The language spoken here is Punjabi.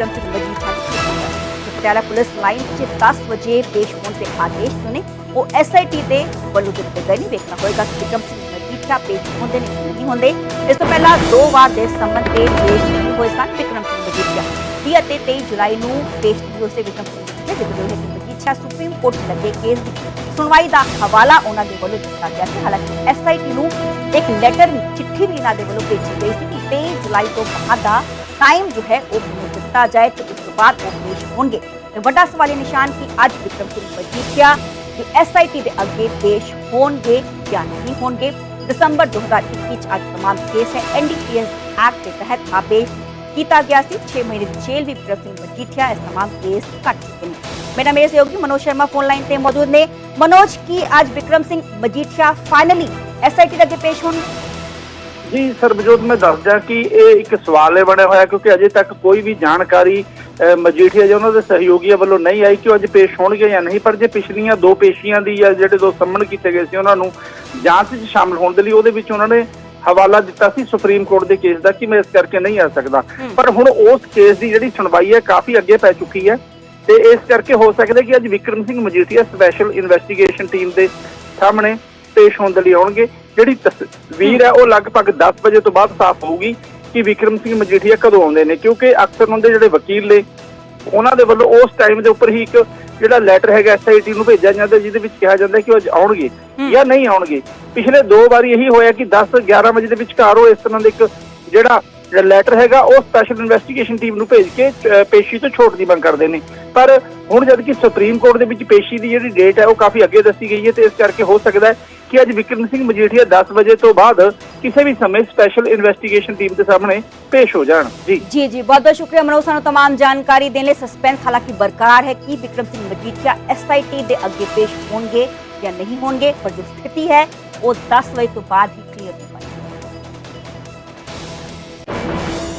ਵਿਕਰਮ ਸਿੰਘ ਮਜੀਠਾ ਪਟਿਆਲਾ ਪੁਲਿਸ ਲਾਈਨ 'ਚ 10 ਵਜੇ ਪੇਸ਼ ਹੋਣ ਦੇ ਆਦੇਸ਼ ਜੋ ਉਹ ਐਸਆਈਟੀ ਦੇ ਵੱਲੋਂ ਦਿੱਤੇ ਗਏ ਨੇ ਵੇਖਣਾ ਹੋਏਗਾ ਕਿ ਵਿਕਰਮ ਸਿੰਘ ਮਜੀਠਾ ਪੇਸ਼ ਹੁੰਦੇ ਨੇ ਨਹੀਂ ਹੁੰਦੇ। ਇਸ ਤੋਂ ਪਹਿਲਾਂ ਦੋ ਵਾਰ ਦੇ ਸੰਬੰਧ ਤੇ ਪੇਸ਼ ਨਹੀਂ ਹੋਏ ਸਨ ਵਿਕਰਮ ਸਿੰਘ ਮਜੀਠਾ 30 ਅਤੇ 23 ਜੁਲਾਈ ਨੂੰ ਪੇਸ਼ ਨਹੀਂ ਹੋਏ ਵਿਕਰਮ ਸਿੰਘ ਮਜੀਠਾ ਜਦੋਂ ਇਹ ਮਜੀਠਾ ਸੁਪਰੀਮ ਕੋਰਟ ਲੱਗੇ ਕੇਸ ਦੀ ਸੁਣਵਾਈ ਦਾ ਹਵਾਲਾ ਉਹਨਾਂ ਦੇ ਵੱਲੋਂ ਦਿੱਤਾ ਗਿਆ ਸੀ। ਹਾਲਾਂਕਿ ਐਸਆਈਟੀ ਨੂੰ ਇੱਕ ਲੈਟਰ ਚਿੱਠੀ ਵੀ ਇਹਨਾਂ ਦੇ ਵੱਲੋਂ ਭੇਜੀ ਗਈ ਸੀ ਕਿ 23 ਜੁਲਾਈ ਤੋਂ ਬਾਅਦ ਦਾ ਟਾਈਮ ਜੋ ਹੈ ਉਹ ਮੈਨੂੰ ਦਿੱਤਾ ਜਾਏ ਤੇ ਉਸ ਤੋਂ ਬਾਅਦ ਉਹ ਪੇਸ਼ ਹੋਣਗੇ ਤੇ ਵੱਡਾ ਸਵਾਲੀ ਨਿਸ਼ਾਨ ਕਿ ਅੱਜ ਵਿਕਰਮ ਸਿੰਘ ਮਜੀਠੀਆ ਕਿ ਐਸਆਈਟੀ ਦੇ ਅੱਗੇ ਪੇਸ਼ ਹੋਣਗੇ ਜਾਂ ਨਹੀਂ ਹੋਣਗੇ ਦਸੰਬਰ 2021 ਚ ਅੱਜ तमाम ਕੇਸ ਹੈ ਐਨਡੀਪੀਐਸ ਐਕਟ ਦੇ ਤਹਿਤ ਆਪੇਸ਼ ਕੀਤਾ ਗਿਆ ਸੀ 6 ਮਹੀਨੇ ਦੀ ਜੇਲ੍ਹ ਵੀ ਵਿਕਰਮ ਸਿੰਘ ਮਜੀਠੀਆ ਇਸ तमाम ਕੇਸ ਕੱਟ ਚੁੱਕੇ ਨੇ ਮੇਰਾ ਮੇਰੇ ਸਹਿਯੋਗੀ ਮਨੋਜ ਸ਼ਰਮਾ ਫੋਨ ਲਾਈਨ ਤੇ ਮੌਜੂਦ ਨੇ ਮਨੋਜ ਕੀ ਅੱਜ ਵਿਕਰਮ ਸਿੰਘ ਮਜੀਠੀਆ ਫਾਈਨਲੀ ਐਸਆਈਟੀ ਦੇ ਅੱਗੇ ਪੇਸ਼ ਹੋਣਗੇ ਜੀ ਸਰਬਜੋਤ ਮੈਂ ਦੱਸਦਾ ਕਿ ਇਹ ਇੱਕ ਸਵਾਲ ਹੈ ਬਣਿਆ ਹੋਇਆ ਕਿਉਂਕਿ ਅਜੇ ਤੱਕ ਕੋਈ ਵੀ ਜਾਣਕਾਰੀ ਮਜੀਠੀਆ ਜਾਂ ਉਹਨਾਂ ਦੇ ਸਹਿਯੋਗੀਆਂ ਵੱਲੋਂ ਨਹੀਂ ਆਈ ਕਿ ਉਹ ਅੱਜ ਪੇਸ਼ ਹੋਣਗੇ ਜਾਂ ਨਹੀਂ ਪਰ ਜੇ ਪਿਛਲੀਆਂ ਦੋ ਪੇਸ਼ੀਆਂ ਦੀ ਜਾਂ ਜਿਹੜੇ ਦੋ ਸੰਮਣ ਕੀਤੇ ਗਏ ਸੀ ਉਹਨਾਂ ਨੂੰ ਜਾਂਚ 'ਚ ਸ਼ਾਮਲ ਹੋਣ ਦੇ ਲਈ ਉਹਦੇ ਵਿੱਚ ਉਹਨਾਂ ਨੇ ਹਵਾਲਾ ਦਿੱਤਾ ਸੀ ਸੁਪਰੀਮ ਕੋਰਟ ਦੇ ਕੇਸ ਦਾ ਕਿ ਮੈਂ ਇਸ ਕਰਕੇ ਨਹੀਂ ਆ ਸਕਦਾ। ਪਰ ਹੁਣ ਉਸ ਕੇਸ ਦੀ ਜਿਹੜੀ ਸੁਣਵਾਈ ਹੈ ਕਾਫੀ ਅੱਗੇ ਪੈ ਚੁੱਕੀ ਹੈ ਤੇ ਇਸ ਕਰਕੇ ਹੋ ਸਕਦਾ ਕਿ ਅੱਜ Vikram Singh Majithia special investigation team ਦੇ ਸਾਹਮਣੇ ਪੇਸ਼ ਹੋਣ ਦੇ ਲਈ ਆਉਣਗੇ। ਜਿਹੜੀ ਤਸਵੀਰ ਹੈ ਉਹ ਲਗਭਗ 10 ਵਜੇ ਤੋਂ ਬਾਅਦ ਸਾਫ਼ ਹੋਊਗੀ ਕਿ ਵਿਕਰਮ ਸਿੰਘ ਮਜੀਠੀਆ ਕਦੋਂ ਆਉਂਦੇ ਨੇ। ਕਿਉਂਕਿ ਅਕਸਰ ਉਹਨਾਂ ਦੇ ਜਿਹੜੇ ਵਕੀਲ ਨੇ ਉਹਨਾਂ ਦੇ ਵੱਲੋਂ ਉਸ ਟਾਈਮ ਦੇ ਉੱਪਰ ਹੀ ਇੱਕ ਜਿਹੜਾ ਲੈਟਰ ਹੈਗਾ ਐਸਆਈਟੀ ਨੂੰ ਭੇਜਿਆ ਜਾਂਦਾ ਜਿਹਦੇ ਵਿੱਚ ਕਿਹਾ ਜਾਂਦਾ ਕਿ ਉਹ ਆਉਣਗੇ ਜਾਂ ਨਹੀਂ ਆਉਣਗੇ। ਪਿਛਲੇ ਦੋ ਵਾਰੀ ਇਹੀ ਹੋਇਆ ਕਿ 10 11 ਵਜੇ ਦੇ ਵਿਚਕਾਰ ਉਹ ਇਸ ਤਰ੍ਹਾਂ ਦਾ ਇੱਕ ਜਿਹੜਾ ਲੈਟਰ ਹੈਗਾ ਉਹ ਸਪੈਸ਼ਲ ਇਨਵੈਸਟੀਗੇਸ਼ਨ ਟੀਮ ਨੂੰ ਭੇਜ ਕੇ ਅਹ, ਪੇਸ਼ੀ ਤੋਂ ਛੋਟ ਦੀ ਮੰਗ ਕਰਦੇ ਨੇ ਪਰ ਹੁਣ ਜਦ ਕਿ ਸੁਪਰੀਮ ਕੋਰਟ ਦੇ ਵਿੱਚ ਪੇਸ਼ੀ ਦੀ ਜਿਹੜੀ ਡੇਟ ਹੈ ਉਹ ਕਾਫੀ ਅੱਗੇ ਦੱਸੀ ਗਈ ਹੈ ਤੇ ਇਸ ਕਰਕੇ ਹੋ ਸਕਦਾ ਹੈ ਕਿ ਅੱਜ ਵਿਕਰਮ ਸਿੰਘ ਮਜੀਠੀਆ 10 ਵਜੇ ਤੋਂ ਬਾਅਦ ਕਿਸੇ ਵੀ ਸਮੇਂ ਸਪੈਸ਼ਲ ਇਨਵੈਸਟੀਗੇਸ਼ਨ ਟੀਮ ਦੇ ਸਾਹਮਣੇ ਪੇਸ਼ ਹੋ ਜਾਣ ਜੀ ਜੀ ਜੀ ਬਹੁਤ ਬਹੁਤ ਸ਼ੁਕਰੀਆ ਮਨੋਜ ਸਾਨੂੰ तमाम ਜਾਣਕਾਰੀ ਦੇਣ ਲਈ ਸਸਪੈਂਸ ਹਾਲਾਂਕਿ ਬਰਕਰਾਰ ਹੈ ਕਿ ਵਿਕਰਮ ਸਿੰਘ ਮਜੀਠੀਆ ਐਸਆਈਟੀ ਦੇ ਅੱਗੇ ਪੇਸ਼ ਹੋਣਗੇ ਜਾਂ ਨਹੀਂ ਹੋਣਗੇ ਪਰ ਜੋ ਸਥਿਤੀ ਹੈ ਉਹ 10 ਵਜੇ ਤੋਂ ਬਾਅਦ ਹੀ ਕਲੀਅਰ ਹੋ ਪਾਏਗੀ